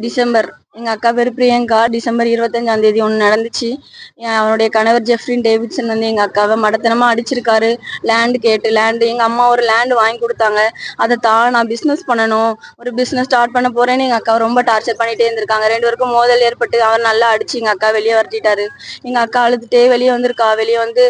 December எங்க அக்கா பேர் பிரியங்கா. டிசம்பர் இருபத்தஞ்சாம் தேதி ஒன்று நடந்துச்சு. அவனுடைய கணவர் ஜெஃப்ரின் டேவிட்சன் வந்து எங்க அக்காவை மடத்தனமா அடிச்சிருக்காரு. லேண்டு கேட்டு லேண்டு எங்க அம்மா ஒரு லேண்டு வாங்கி கொடுத்தாங்க. அதை தான் நான் பிசினஸ் பண்ணணும். ஒரு பிசினஸ் ஸ்டார்ட் பண்ண போறேன்னு எங்க அக்காவை ரொம்ப டார்ச்சர் பண்ணிட்டே இருந்திருக்காங்க. ரெண்டு பேருக்கும் மோதல் ஏற்பட்டு அவர் நல்லா அடிச்சு எங்க அக்கா வெளியே வரட்டிட்டாரு. எங்க அக்கா அழுதுட்டே வெளியே வந்திருக்கா. வெளியே வந்து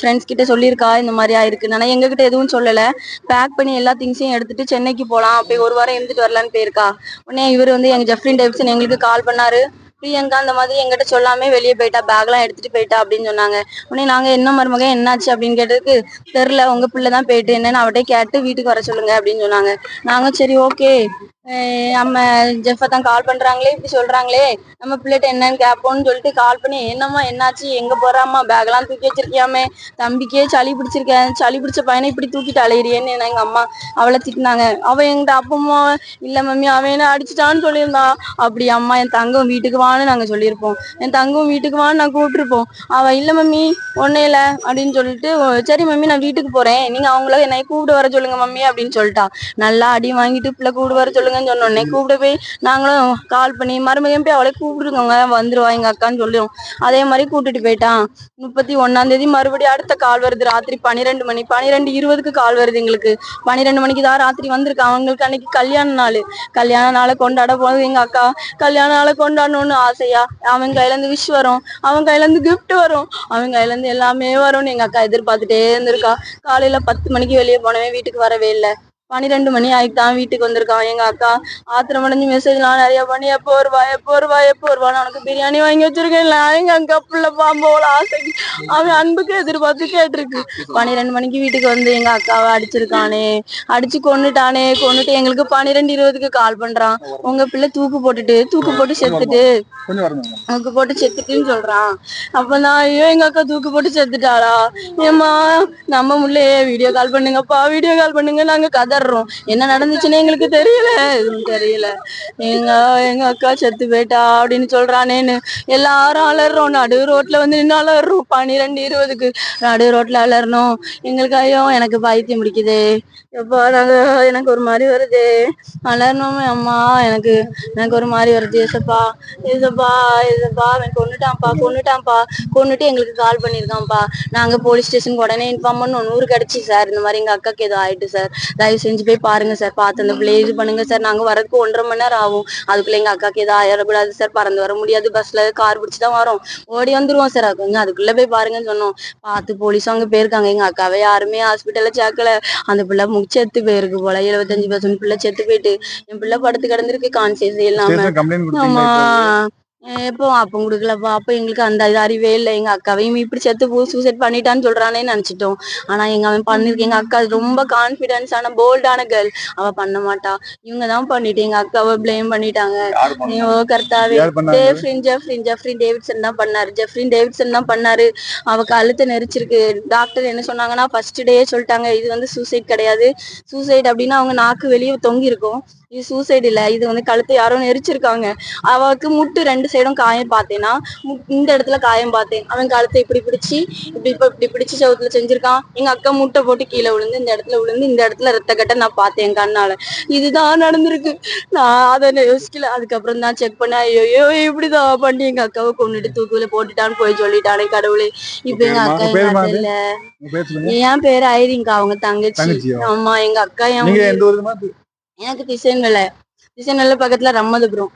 ஃப்ரெண்ட்ஸ் கிட்ட சொல்லியிருக்கா இந்த மாதிரி ஆயிருக்கு. ஆனா எங்க கிட்ட எதுவும் சொல்லல. பேக் பண்ணி எல்லா திங்ஸையும் எடுத்துட்டு சென்னைக்கு போலாம். அப்படி ஒரு வாரம் இருந்துட்டு வரலான்னு போயிருக்கா. உடனே இவர் வந்து எங்க ஜெஃப்ரின் டேவிட்சன் எங்களுக்கு கால் பண்ணாரு. பிரியங்கா அந்த மாதிரி எங்கிட்ட சொல்லாமே வெளியே போயிட்டா பேக்லாம் எடுத்துட்டு போயிட்டா அப்படின்னு சொன்னாங்க. உடனே நாங்க என்ன மருமக என்னாச்சு? அப்படின்னு கேட்டதுக்கு தெரில உங்க பிள்ளை தான் போயிட்டு என்னன்னு அவட்டே கேட்டு வீட்டுக்கு வர சொல்லுங்க அப்படின்னு சொன்னாங்க. நாங்க சரி ஓகே நம்ம ஜெஃபை தான் கால் பண்றாங்களே இப்படி சொல்றாங்களே நம்ம பிள்ளைகிட்ட என்னன்னு கேட்போம்னு சொல்லிட்டு கால் பண்ணி என்னம்மா என்னாச்சு எங்க போறாம்மா பேக்லாம் தூக்கி வச்சிருக்கியாமே தம்பிக்கே சளி பிடிச்சிருக்கேன் சளி பிடிச்ச பையனை இப்படி தூக்கிட்டு அலையிறியேன்னு எங்க அம்மா அவளை திட்டினாங்க. அவ எங்கிட்ட அப்பமா இல்ல மம்மி அவன் என்ன அடிச்சிட்டான்னு சொல்லியிருந்தா. அப்படி அம்மா என் தங்கம் வீட்டுக்கு வான்னு நாங்க சொல்லியிருப்போம். என் தங்கம் வீட்டுக்கு வான்னு நான் கூப்பிட்டுருப்போம். அவ இல்ல மம்மி ஒன்னே இல்ல அப்படின்னு சொல்லிட்டு சரி மம்மி நான் வீட்டுக்கு போறேன். நீங்க அவங்கள என்னை கூப்பிட்டு வர சொல்லுங்க மம்மி அப்படின்னு சொல்லிட்டா. நல்லா அடி வாங்கிட்டு பிள்ளை கூப்பிட்டு வர சொல்லுங்க கூப்பிடுங்கன்னு சொன்னோடனே கூப்பிட்டு போய் நாங்களும் கால் பண்ணி மருமகன் போய் அவளே கூப்பிட்டுருக்கோங்க வந்துருவா எங்க அக்கான்னு சொல்லிடும் அதே மாதிரி கூட்டிட்டு போயிட்டான். முப்பத்தி ஒன்னாம் தேதி மறுபடியும் அடுத்த கால் வருது ராத்திரி பன்னிரெண்டு மணி பன்னிரெண்டு இருபதுக்கு கால் வருது எங்களுக்கு. பன்னிரெண்டு மணிக்கு தான் ராத்திரி வந்திருக்கு அவங்களுக்கு அன்னைக்கு கல்யாண நாள். கல்யாண நாளை கொண்டாட போனது எங்க அக்கா. கல்யாண நாளை கொண்டாடணும்னு ஆசையா அவன் கையில இருந்து விஷ் வரும் அவன் கையில இருந்து கிஃப்ட் வரும். அவன் கையில இருந்து எல்லாமே வரும்னு எங்க அக்கா எதிர்பார்த்துட்டே இருந்திருக்கா. காலையில பத்து மணிக்கு வெளியே போனவன் வீட்டுக்கு வரவே இல்லை. பன்னிரெண்டு மணி ஆயிட்டு வீட்டுக்கு வந்திருக்கான். எங்க அக்கா ஆத்திரம் மெசேஜ் மெசேஜ்லாம் நிறைய பண்ணி எப்போ வருவா எப்போ வருவா எப்போ வருவான்னு உனக்கு பிரியாணி வாங்கி வச்சிருக்கேன். இல்ல எங்க அக்கா புள்ள பாம்போல ஆசைக்கு அவன் அன்புக்கு எதிர்பார்த்து கேட்டிருக்கு. பன்னிரெண்டு மணிக்கு வீட்டுக்கு வந்து எங்க அக்காவை அடிச்சிருக்கானே அடிச்சு கொன்னுட்டானே கொன்னுட்டு எங்களுக்கு பன்னிரெண்டு இருபதுக்கு கால் பண்றான். உங்க பிள்ளை தூக்கு போட்டுட்டு தூக்கு போட்டு செத்துட்டு தூக்கு போட்டு செத்துட்டுன்னு சொல்றான். அப்பதான் ஐயோ எங்க அக்கா தூக்கு போட்டு செத்துட்டாளா? ஏம்மா நம்ம முள்ளே வீடியோ கால் பண்ணுங்கப்பா வீடியோ கால் பண்ணுங்க நாங்க கதறோம் என்ன நடந்துச்சுன்னு எங்களுக்கு தெரியல. எதுவும் தெரியல. எங்க எங்க அக்கா செத்து போயிட்டா அப்படின்னு சொல்றானேன்னு எல்லாரும் அலறோம். நடு ரோட்ல வந்து நின்று அலறோம். பன்னிரெண்டு இருபதுக்கு நடு ரோட்ல அலறணும். எங்களுக்கு ஐயோ எனக்கு பைத்தியம் முடிக்குது எப்போ நாங்க எனக்கு ஒரு மாதிரி வருது. அலறணுமே அம்மா. எனக்கு எனக்கு ஒரு மாதிரி வருது. ஏசப்பா ஏசப்பா ஏசப்பா அவன் கொண்டுட்டான்ப்பா கொண்டுட்டான்ப்பா கொண்டுட்டு எங்களுக்கு கால் பண்ணியிருக்கான்ப்பா. நாங்க போலீஸ் ஸ்டேஷனுக்கு உடனே இன்ஃபார்ம் பண்ணோம். நூறு கிடைச்சி சார். இந்த மாதிரி எங்க அக்காக்கு ஏதோ ஆயிட்டு சார். தயவு செஞ்சு போய் பாருங்க சார். பார்த்து அந்த பிள்ளைய இது பண்ணுங்க சார். நாங்க வரதுக்கு ஒன்றரை மணி நேரம் ஆகும். அதுக்குள்ள எங்க அக்காக்கு ஏதோ ஆயிடக்கூடாது சார். பறந்து வர முடியாது. பஸ்ல கார் பிடிச்சி தான் வரோம். ஓடி வந்துருவோம் சார். கொஞ்சம் அதுக்குள்ள போய் பாருங்கன்னு சொன்னோம். பார்த்து போலீஸ் அங்க போயிருக்காங்க. எங்க அக்காவை யாருமே ஹாஸ்பிட்டல்ல சேர்க்கல. அந்த பிள்ளை முக் செத்து போயிருக்கு போல. எழுபத்தஞ்சு பர்சன்ட் பிள்ளை செத்து போயிட்டு. என் பிள்ளை படுத்து கிடந்திருக்கு. கான்சியஸ் இல்லாம. ஆமா. கொடுத்தீங்களா எப்போ அப்ப கொடுக்கலப்பா அப்ப எங்களுக்கு அந்த இது அறிவே இல்லை. எங்க அக்காவையும் இப்படி செத்து போ சூசைட் பண்ணிட்டான்னு சொல்றானே நினைச்சிட்டோம். ஆனா எங்க அவன் பண்ணிருக்கு. எங்க அக்கா ரொம்ப கான்பிடன்ஸான போல்டான கேர்ள் அவ பண்ண மாட்டா. இவங்க தான் பண்ணிட்டு எங்க அக்காவை ப்ளேம் பண்ணிட்டாங்க. பண்ணாங்க? ஜெஃப்ரின் ஜெஃப்ரின் ஜெஃப்ரின் டேவிட்சன் தான் பண்ணாரு. ஜெஃப்ரின் டேவிட்சன் தான் பண்ணாரு. அவ கழுத்தை நெரிச்சிருக்கு. டாக்டர் என்ன சொன்னாங்கன்னா ஃபர்ஸ்ட் டே சொல்லிட்டாங்க. இது வந்து சூசைட் கிடையாது. சூசைட் அப்படின்னா அவங்க நாக்கு வெளியே தொங்கி இருக்கும் இது சூசைட் இல்ல. இது வந்து கழுத்தை யாரோ நெரிச்சிருக்காங்க. அவளுக்கு முட்டு ரெண்டு சைடும் காயம் பார்த்தேன்னா இந்த இடத்துல காயம் பார்த்தேன். அவன் கழுத்தை இப்படி பிடிச்சி இப்படி இப்ப இப்படி பிடிச்சி செவுத்துல செஞ்சிருக்கான். எங்க அக்கா முட்டை போட்டு கீழே விழுந்து இந்த இடத்துல விழுந்து இந்த இடத்துல ரத்த கட்ட நான் பார்த்தேன் கண்ணால. இதுதான் நடந்திருக்கு. நான் அதை யோசிக்கல. அதுக்கப்புறம் தான் செக் பண்ணேன். ஐயோ இப்படிதான் பண்ணி எங்க அக்காவை கொண்டுட்டு தூக்குல போட்டுட்டான்னு போய் சொல்லிட்டானே கடவுளே. இப்ப எங்க அக்கா எங்க? இல்ல என் பேரு ஐரிங்கா. அவங்க தங்கச்சி? ஆமா எங்க அக்கா என் எனக்கு திசைன் வேலை திசைன் வேலை பக்கத்துல ரம்மதுபுரம்